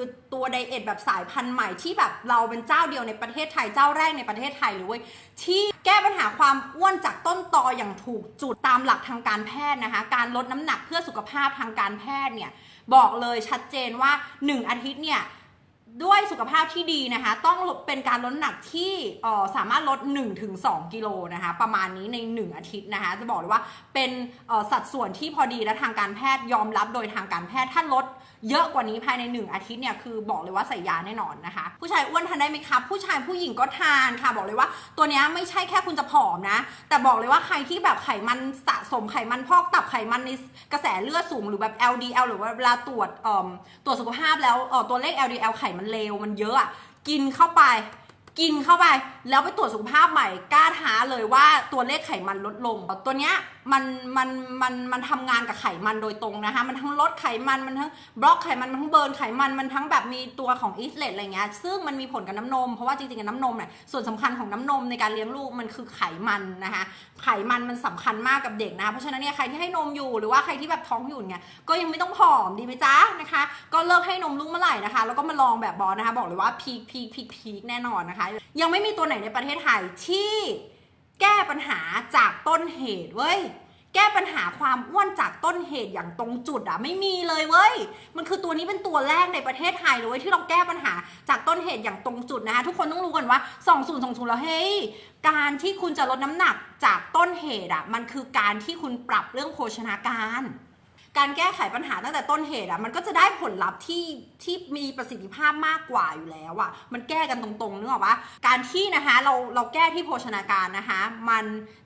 คือตัวไดเอทแบบสายพันธุ์ใหม่ที่แบบเราเป็นเจ้าเดียวในประเทศไทยเจ้าแรกในประเทศไทยเลยเว้ยที่แก้ปัญหาความอ้วนจากต้นตออย่างถูกจุดตามหลักทางการแพทย์นะคะ การลดน้ำหนักเพื่อสุขภาพทางการแพทย์เนี่ยบอกเลยชัดเจนว่า 1 อาทิตย์เนี่ยด้วยสุขภาพที่ดีนะคะ ต้องเป็นการลดน้ำหนักที่สามารถลด 1-2 กิโลนะคะ ประมาณนี้ใน 1 อาทิตย์นะคะ จะบอกเลยว่าเป็นสัดส่วนที่พอดีและทางการแพทย์ยอมรับโดยทางการแพทย์ถ้าลด เยอะกว่านี้ภายใน 1 อาทิตย์เนี่ยคือบอกเลยว่าใส่ยาแน่นอนนะคะ ผู้ชายอ้วนทานได้ไหมครับผู้ชายผู้หญิงก็ทานค่ะ บอกเลยว่าตัวนี้ไม่ใช่แค่คุณจะผอมนะ แต่บอกเลยว่าใครที่แบบไขมันสะสมไขมันพอกตับไขมันในกระแสเลือดสูงหรือแบบ LDL หรือว่าเวลาตรวจเอ่อตรวจสุขภาพแล้วเอ่อตัวเลข LDL ไขมันเลวมันเยอะอะกินเข้าไปกินเข้าไปแล้วไปตรวจสุขภาพใหม่กล้าท้าเลยว่าตัวเลขไขมันลดลง ตัวเนี้ยมันมันมันมันทำงานกับไขมันโดยตรงนะคะมันทั้งลดไขมันมันทั้งบล็อกไขมันมันทั้งเบิร์นไขมันมันทั้งแบบมีตัวของอิสเลตอะไรเงี้ยซึ่งมันมีผลกับน้ำนม เพราะว่าจริงๆกับน้ำนมเนี่ยส่วนสำคัญของน้ำนมในการเลี้ยงลูกมันคือไขมันนะคะไขมันมันสำคัญมากกับเด็กนะคะเพราะฉะนั้นเนี่ยใครที่ให้นมอยู่หรือว่าใครที่แบบท้องอยู่เนี่ยก็ยังไม่ต้องผอมดีไหมจ๊ะนะคะ ก็เลิกให้นมลูกเมื่อไหร่นะคะ แล้วก็มาลองแบบบอสนะคะ บอกเลยว่าพีคพีคพีคพีคแน่นอนนะคะ ยังไม่มีตัวไหนในประเทศไทยที่ แก้ปัญหาจากต้นเหตุเว้ยแก้ปัญหาความอ้วนจากต้นเหตุอย่างตรงจุดอะไม่มีเลยเว้ย มันคือตัวนี้เป็นตัวแรกในประเทศไทยเลยที่เราแก้ปัญหาจากต้นเหตุอย่างตรงจุดนะคะทุกคนต้องรู้กันว่า 2 0 2 0แล้วเฮ้ยการที่คุณจะลดน้ำหนักจากต้นเหตุอะมันคือการที่คุณปรับเรื่องโภชนาการ การแก้ไขปัญหาตั้งแต่ต้นเหตุอะมันก็จะได้ผลลัพธ์ที่ที่มีประสิทธิภาพมากกว่าอยู่แล้วอะมันแก้กันตรงๆนึกออกปะการที่นะคะเราเราแก้ที่โภชนาการนะคะ มัน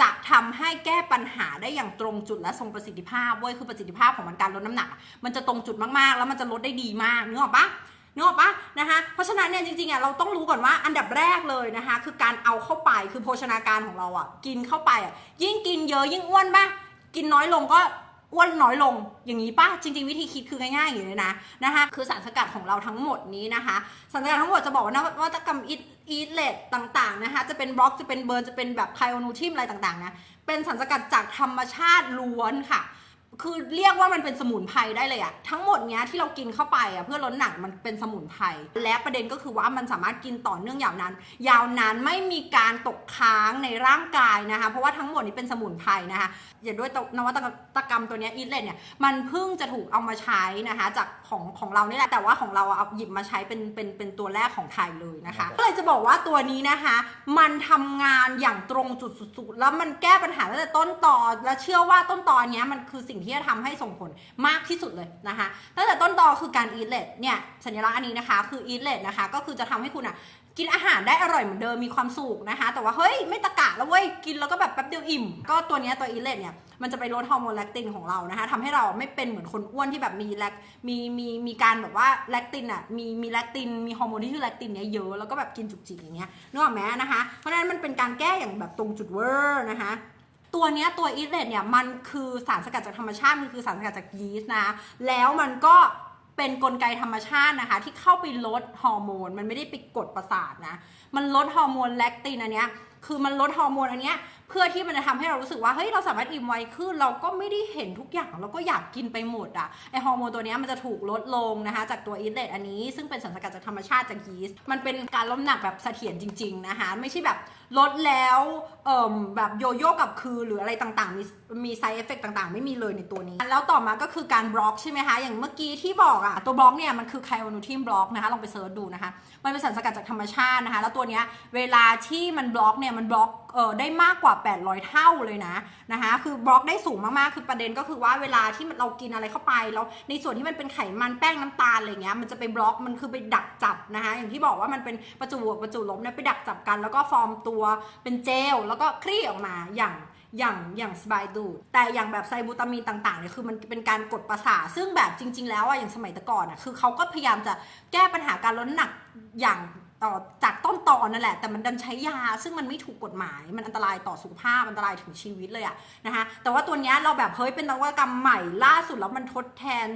จะทำให้แก้ปัญหาได้อย่างตรงจุดและทรงประสิทธิภาพเว้ยคือประสิทธิภาพของมันการลดน้ำหนัก มันจะตรงจุดมากๆ แล้วมันจะลดได้ดีมากนึกออกปะนึกออกปะนะคะเพราะฉะนั้นเนี่ยจริงๆอะเราต้องรู้ก่อนว่าอันดับแรกเลยนะคะ คือการเอาเข้าไปคือโภชนาการของเราอะกินเข้าไปอะยิ่งกินเยอะยิ่งอ้วนปะกินน้อยลงก็ อ้วนน้อยลงอย่างนี้ปะจริง ๆ วิธีคิดคือง่ายๆอย่างนี้เลยนะนะคะคือสารสกัดของเราทั้งหมดนี้นะคะสารสกัดทั้งหมดจะบอกว่านวัตกรรมอีทอีทเลตต่างๆนะคะจะเป็นบล็อกจะเป็นเบิร์นจะเป็นแบบไคโอนูทิมอะไรต่างๆนะเป็นสารสกัดจากธรรมชาติล้วนค่ะ คือเรียกว่ามันเป็นสมุนไพรได้เลยอะทั้งหมดเนี้ยที่เรากินเข้าไปอะเพื่อลดหนักมันเป็นสมุนไพรและประเด็นก็คือว่ามันสามารถกินต่อเนื่องยาวนานยาวนานไม่มีการตกค้างในร่างกายนะคะ เพราะว่าทั้งหมดนี้เป็นสมุนไพรนะคะอย่างด้วยนวัตกรรมตัวเนี้อีทเลนเนี่ยมันเพิ่งจะถูกเอามาใช้นะคะจากของของเรานี่แหละแต่ว่าของเราอะเอาหยิบมาใช้เป็นเป็นเป็นตัวแรกของไทยเลยนะคะก็เลยจะบอกว่าตัวนี้นะคะ มันทำงานอย่างตรงจุดสุดๆแล้วมันแก้ปัญหาตั้งแต่ต้นตอและเชื่อว่าต้นตอเนี้ยมันคือสิ่งที่จะทำให้ส่งผลมากที่สุดเลยนะคะตั้งแต่ต้นตอคือการอีทเลตเนี่ยสัญลักษณ์อันนี้นะคะคืออีทเลตนะคะก็คือจะทำให้คุณอะกินอาหารได้อร่อยเหมือนเดิมมีความสุขนะคะ แต่ว่าเฮ้ยไม่ตะกะแล้วเว้ยกินแล้วก็แบบแป๊บเดียวอิ่ม ก็ตัวนี้ตัวอีเลตเนี่ยมันจะไปลดฮอร์โมนแลคตินของเรานะคะทำให้เราไม่เป็นเหมือนคนอ้วนที่แบบมีแลคมีมีมีการแบบว่าแลคตินอะมีมีแลคตินมีฮอร์โมนที่ชื่อแลคตินเนี่ยเยอะแล้วก็แบบกินจุกจิกอย่างเงี้ยนึกออกไหมนะคะ เพราะฉะนั้นมันเป็นการแก้อย่างแบบตรงจุดเวอร์นะคะ ตัวเนี้ยตัวอีสเลตเนี่ยมันคือสารสกัดจากธรรมชาติมันคือสารสกัดจากยีสต์นะ แล้วมันก็เป็นนกลไกธรรมชาตินะคะ ที่เข้าไปลดฮอร์โมน มันไม่ได้ไปกดประสาทนะ มันลดฮอร์โมนแลคตินอันเนี้ยคือมันลดฮอร์โมนอันเนี้ยเพื่อที่มันจะทำให้เรารู้สึกว่าเฮ้ยเราสามารถอิ่มไวขึ้น เราก็ไม่ได้เห็นทุกอย่างเราก็อยากกินไปหมดอะไอฮอร์โมนตัวนี้มันจะถูกลดลงนะคะ จากตัวอีทเลตอันนี้ซึ่งเป็นสารสกัดจากธรรมชาติจากยีสต์มันเป็นการลดน้ำหนักแบบเสถียรจริง ๆนะคะ ไม่ใช่แบบลดแล้วเอ่มแบบโยโย่กับคือหรืออะไรต่างๆ มีมีไซเอฟเฟกต่างๆ ไม่มีเลยในตัวนี้ แล้วต่อมาก็คือการบล็อกใช่ไหมคะ อย่างเมื่อกี้ที่บอกอะตัวบล็อกเนี่ยมันคือไคโอนูทิมบล็อกนะคะลองไปเซิร์ชดูนะคะ มันเป็นสารสกัดจากธรรมชาตินะคะ แล้วตัวเนี้ยเวลาที่มันบล็อกเนี่ยมันบล็อก เออได้มากกว่า 800 เท่าเลยนะนะคะคือบล็อกได้สูงมากๆคือประเด็นก็คือว่าเวลาที่เรากินอะไรเข้าไปแล้วในส่วนที่มันเป็นไขมันแป้งน้ำตาลอะไรเงี้ยมันจะไปบล็อกมันคือไปดักจับนะคะอย่างที่บอกว่ามันเป็นประจุบวกประจุลบเนี่ยไปดักจับกัน แล้วก็ฟอร์มตัวเป็นเจลแล้วก็คลี่ออกมาอย่างอย่างอย่างสบายดู แต่อย่างแบบไซบูตามีนต่างๆเนี่ยคือมันเป็นการกดประสาทซึ่งแบบจริง ๆ แล้วอะอย่างสมัยแต่ก่อนอะคือเขาก็พยายามจะแก้ปัญหาการลดน้ำหนักอย่าง จากต้นตอนนั่นแหละ แต่มันดันใช้ยา ซึ่งมันไม่ถูกกฎหมาย มันอันตรายต่อสุขภาพ อันตรายถึงชีวิตเลยอะนะคะ แต่ว่าตัวนี้เราแบบเฮ้ยเป็นนวัตกรรมใหม่ล่าสุดแล้วมันทดแทน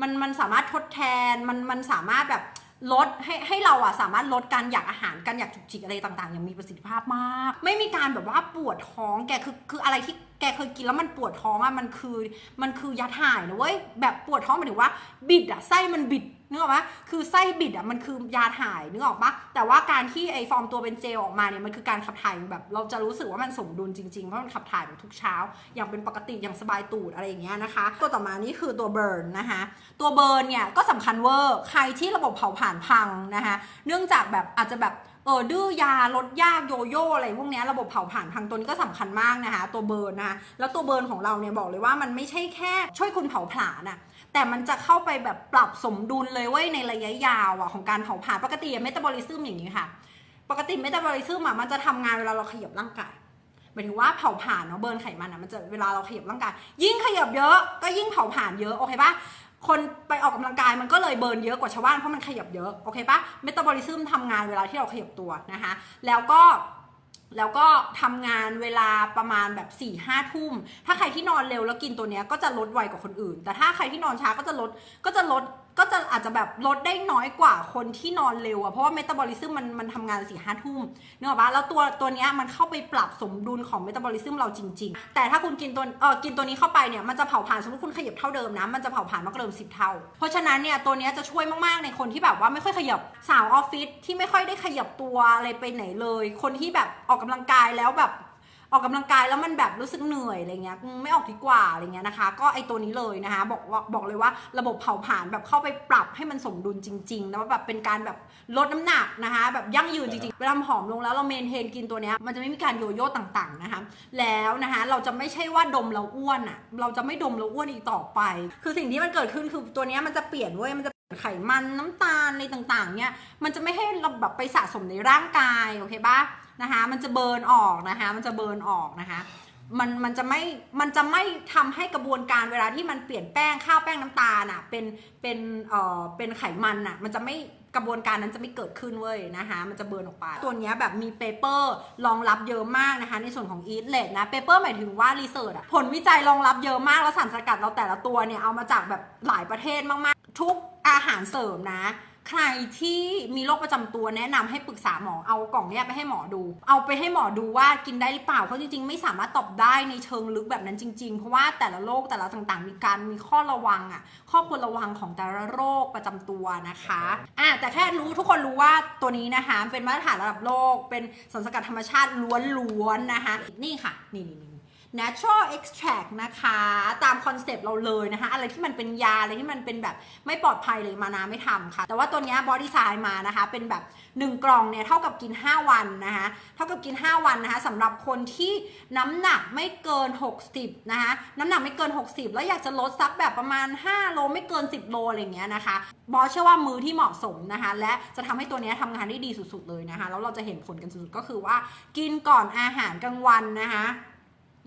มันมันสามารถทดแทน มันมันสามารถแบบลดให้ให้เราอะสามารถลดการอยากอาหารการอยากจุกจิกอะไรต่างๆอย่างมีประสิทธิภาพมาก ไม่มีการแบบว่าปวดท้องแกคือคืออะไรที่ แกเคยกินแล้วมันปวดท้องอะมันคือมันคือยาถ่ายนะเว้ยแบบปวดท้องหมายถึงว่า บิดอะไส้มันบิดนึกออกปะคือไส้บิดอะมันคือยาถ่ายนึกออกปะแต่ว่าการที่ไอฟอร์มตัวเป็นเจลออกมาเนี่ยมันคือการขับถ่ายแบบ เราจะรู้สึกว่ามันสมดุลจริงๆเพราะมันขับถ่ายแบบทุกเช้า อย่างเป็นปกติอย่างสบายตูดอะไรอย่างเงี้ยนะคะ ตัวต่อมานี่คือตัวเบิร์นนะคะตัวเบิร์นเนี่ยก็สำคัญเวอร์ใครที่ระบบเผาผลาญพังนะคะเนื่องจากแบบอาจจะแบบเออดื้อยาลดยากโยโย่อะไรพวกนี้ระบบเผาผลาญพังตัวนี้ก็สำคัญมากนะคะ ตัวเบิร์นนะคะแล้วตัวเบิร์นของเราเนี่ยบอกเลยว่ามันไม่ใช่แค่ช่วยคุณเผาผลาญอะแต่มันจะเข้าไปแบบปรับสมดุลเลยเว้ยในระยะยาวอะของการเผาผลาญปกติเมตาบอลิซึมอย่างนี้ค่ะ ปกติเมตาบอลิซึมอะมันจะทำงานเวลาเราขยับร่างกายหมายถึงว่าเผาผลาญเนาะเบิร์นไขมันอะมันจะเวลาเราขยับร่างกายยิ่งขยับเยอะก็ยิ่งเผาผลาญเยอะโอเคปะ คนไปออกกำลังกายมันก็เลยเบิร์นเยอะกว่าชาวบ้านเพราะมันขยับเยอะโอเคปะเมตาบอลิซึมทำงานเวลาที่เราขยับตัวนะคะแล้วก็แล้วก็ทำงานเวลาประมาณแบบ4ี่ห้าทุ่ม ถ้าใครที่นอนเร็วแล้วกินตัวเนี้ยก็จะลดไวกว่าคนอื่น แต่ถ้าใครที่นอนช้าก็จะลดก็จะลด ก็จะอาจจะแบบลดได้น้อยกว่าคนที่นอนเร็วอะเพราะว่าเมตาบอลิซึมมันมันทำงานสี่ห้าทุ่มเนอะปะแล้วตัวตัวเนี้ยมันเข้าไปปรับสมดุลของเมตาบอลิซึมเราจริง ๆ แต่ถ้าคุณกินตัวเออกินตัวนี้เข้าไปเนี่ยมันจะเผาผลาญสมมติคุณขยับเท่าเดิมนะมันจะเผาผลาญมากกว่าเดิมสิบเท่า เพราะฉะนั้นเนี่ยตัวเนี้ยจะช่วยมากๆในคนที่แบบว่าไม่ค่อยขยับสาวออฟฟิศที่ไม่ค่อยได้ขยับตัวอะไรไปไหนเลย คนที่แบบออกกำลังกายแล้วแบบ ออกกำลังกายแล้วมันแบบรู้สึกเหนื่อยอะไรเงี้ยไม่ออกดีกว่าอะไรเงี้ยนะคะ ก็ไอตัวนี้เลยนะคะบอกว่าบอกเลยว่าระบบเผาผลาญแบบเข้าไปปรับให้มันสมดุลจริงๆแล้วแบบเป็นการแบบลดน้ำหนักนะคะแบบยั่งยืนจริงๆเวลาผอมลงแล้วเราเมนเทนกินตัวเนี้ยมันจะไม่มีการโยโย่ต่างๆนะคะแล้วนะคะเราจะไม่ใช่ว่าดมเราอ้วนอะ่ะเราจะไม่ดมเราอ้วนอีกต่อไป คือสิ่งที่มันเกิดขึ้นคือตัวเนี้ยมันจะเปลี่ยนเว้ยมันจะ ไขมันน้ำตาลอะไรต่างๆ เนี่ย มันจะไม่ให้เราแบบไปสะสมในร่างกาย โอเคปะนะคะ มันจะเบิร์นออกนะคะ มันจะเบิร์นออกนะคะ มันมันจะไม่ มันจะไม่ทำให้กระบวนการเวลาที่มันเปลี่ยนแป้งข้าวแป้งน้ำตาลอะ เป็น เป็น เอ่อ เป็นไขมันอะ มันจะไม่กระบวนการนั้นจะไม่เกิดขึ้นเว้ยนะคะ มันจะเบิร์นออกไป ตัวนี้แบบมีเปเปอร์รองรับเยอะมากนะคะ ในส่วนของ Eat l e t นะเปเปอร์หมายถึงว่ารีเสิร์ชผลวิจัยรองรับเยอะมากแล้วสารสกัดเราแต่ละตัวเนี่ยเอามาจากแบบหลายประเทศมากๆ ทุกอาหารเสริมนะ ใครที่มีโรคประจำตัวแนะนำให้ปรึกษาหมอเอากล่องเนี้ยไปให้หมอดู เอาไปให้หมอดูว่ากินได้หรือเปล่าเพราะจริงๆ ไม่สามารถตอบได้ในเชิงลึกแบบนั้นจริง ๆ เพราะว่าแต่ละโรคแต่ละต่างๆ มีการมีข้อระวังอะข้อควรระวังของแต่ละโรคประจำตัวนะคะอะแต่แค่รู้ทุกคนรู้ว่าตัวนี้นะคะเป็นมาตรฐานระดับโลกเป็นสารสกัดธรรมชาติล้วนๆนะคะ นี่ค่ะนี่นี่ natural extract นะคะ ตามคอนเซปต์เราเลยนะคะ อะไรที่มันเป็นยา อะไรที่มันเป็นแบบไม่ปลอดภัยเลยมานาไม่ทำค่ะ แต่ว่าตัวนี้บอดี้ไซน์มานะคะ เป็นแบบ 1 กล่องเนี่ย เท่ากับกิน 5 วันนะคะ เท่ากับกิน 5 วันนะคะสำหรับคนที่น้ำหนักไม่เกิน 60 นะคะ น้ำหนักไม่เกิน 60 แล้วอยากจะลดสักแบบประมาณ 5 โลไม่เกิน 10 โลอะไรเงี้ยนะคะ บอสเชื่อว่ามือที่เหมาะสมนะคะ และจะทำให้ตัวนี้ทำงานได้ดีสุดๆเลยนะคะ แล้วเราจะเห็นผลกันสุดๆก็คือว่ากินก่อนอาหารกลางวันนะคะ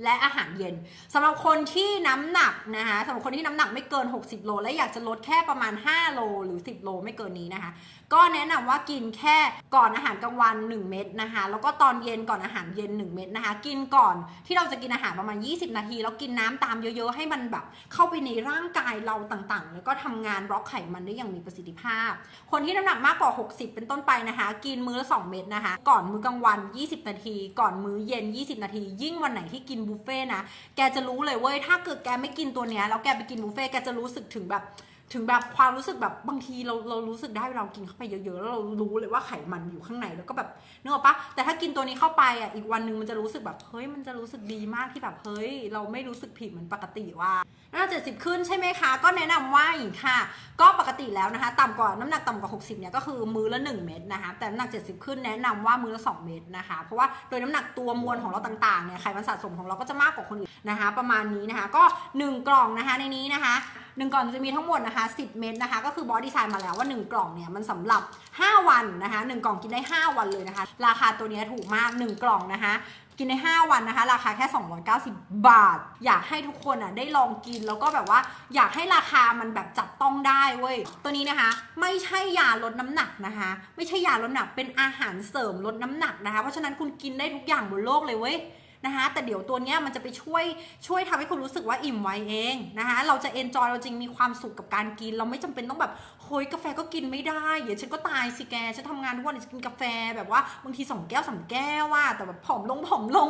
และอาหารเย็นสำหรับคนที่น้ำหนักนะคะสำหรับคนที่น้ำหนักไม่เกิน 60 โล และอยากจะลดแค่ประมาณ 5 โล หรือ 10 โลไม่เกินนี้นะคะ ก็แนะนำว่ากินแค่ก่อนอาหารกลางวัน 1 เม็ดนะคะ แล้วก็ตอนเย็นก่อนอาหารเย็น 1 เม็ดนะคะ กินก่อนที่เราจะกินอาหารประมาณ 20 นาที แล้วกินน้ำตามเยอะๆ ให้มันแบบเข้าไปในร่างกายเราต่างๆ แล้วก็ทำงานบล็อกไขมันได้อย่างมีประสิทธิภาพ คนที่น้ำหนักมากกว่า 60 เป็นต้นไปนะคะ กินมื้อละ 2 เม็ดนะคะ ก่อนมื้อกลางวัน 20 นาที ก่อนมื้อเย็น 20 นาที ยิ่งวันไหนที่กินบุฟเฟ่นะ แกจะรู้เลยเว้ย ถ้าเกิดแกไม่กินตัวเนี้ยแล้วแกไปกินบุฟเฟ่แกจะรู้สึกถึงแบบ ถึงแบบความรู้สึกแบบบางทีเราเรารู้สึกได้เวลาเรากินเข้าไปเยอะๆแล้วเรารู้เลยว่าไขมันอยู่ข้างในแล้วก็แบบนึกออกปะแต่ถ้ากินตัวนี้เข้าไปอะอีกวันหนึ่งมันจะรู้สึกแบบเฮ้ยมันจะรู้สึกดีมากที่แบบเฮ้ย เราไม่รู้สึกผิดเหมือนปกติว่าน้ำหนัก70ขึ้นใช่ไหมคะ ก็แนะนำว่าอย่างนี้ค่ะ ก็ปกติแล้วนะคะ ต่ำกว่าน้ำหนักต่ำกว่า 60เนี่ยก็คือมือละ 1 เม็ดนะคะแต่น้ำหนัก 70 ขึ้นแนะนำว่ามือละ 2 เม็ดนะคะ เพราะว่าโดยน้ำหนักตัวมวลของเราต่างๆเนี่ยไขมันสะสมของเราก็จะมากกว่าคนอื่นนะคะ ประมาณนี้นะคะ ก็ 1 กล่องนะคะในนี้นะคะ1กล่องจะมีทั้งหมดนะคะ10 เม็ดนะคะ ก็คือบอสดีไซน์มาแล้วว่า 1 กล่องเนี่ยมันสำหรับ 5 วันนะคะ1กล่องกินได้ 5 วันเลยนะคะ ราคาตัวนี้ถูกมาก 1 กล่องนะคะกินใน 5 วันนะคะ ราคาแค่ 290 บาท อยากให้ทุกคนอะได้ลองกินแล้วก็แบบว่า อยากให้ราคามันแบบจับต้องได้เว้ย ตัวนี้นะคะ ไม่ใช่ยาลดน้ำหนักนะคะ ไม่ใช่ยาลดน้ำหนักเป็นอาหารเสริมลดน้ำหนักนะคะ เพราะฉะนั้นคุณกินได้ทุกอย่างบนโลกเลยเว้ย นะคะแต่เดี๋ยวตัวเนี้ยมันจะไปช่วยช่วยทำให้คุณรู้สึกว่าอิ่มไวเองนะคะเราจะเอนจอยเราจริงมีความสุขกับการกิน เราไม่จำเป็นต้องแบบโฮ้ยกาแฟก็กินไม่ได้เดี๋ยวฉันก็ตายสิแกฉันทำงานทุกวันฉันกินกาแฟแบบว่าบางทีสองแก้วสามแก้วว่าแต่แบบผอมลงผอมลง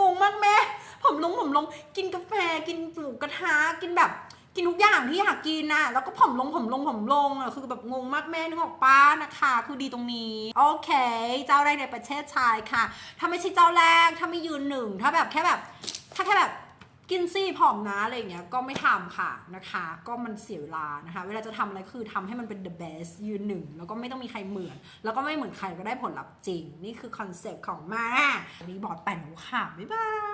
งงมากแม่ผอมลงผอมลงกินกาแฟกินหมูกระทะกินแบบ กินทุกอย่างที่อยากกินน่ะแล้วก็ผอมลงผอมลงผอมลงอะคือแบบงงมากแม่นึกออกป้านะคะ คือดีตรงนี้ โอเค เจ้าแรกในประเทศไทยค่ะ ถ้าไม่ใช่เจ้าแรก ถ้าไม่ยืนหนึ่ง ถ้าแบบแค่แบบ ถ้าแค่แบบกินซี่ผอมนะอะไรอย่างเงี้ยก็ไม่ทำค่ะนะคะ ก็มันเสียเวลานะคะ เวลาจะทำอะไรคือทำให้มันเป็น the best ยืนหนึ่งแล้วก็ไม่ต้องมีใครเหมือน แล้วก็ไม่เหมือนใครก็ได้ผลลัพธ์จริง นี่คือคอนเซปต์ของมาวันนี้บอดแป่นหูค่ะบ๊ายบาย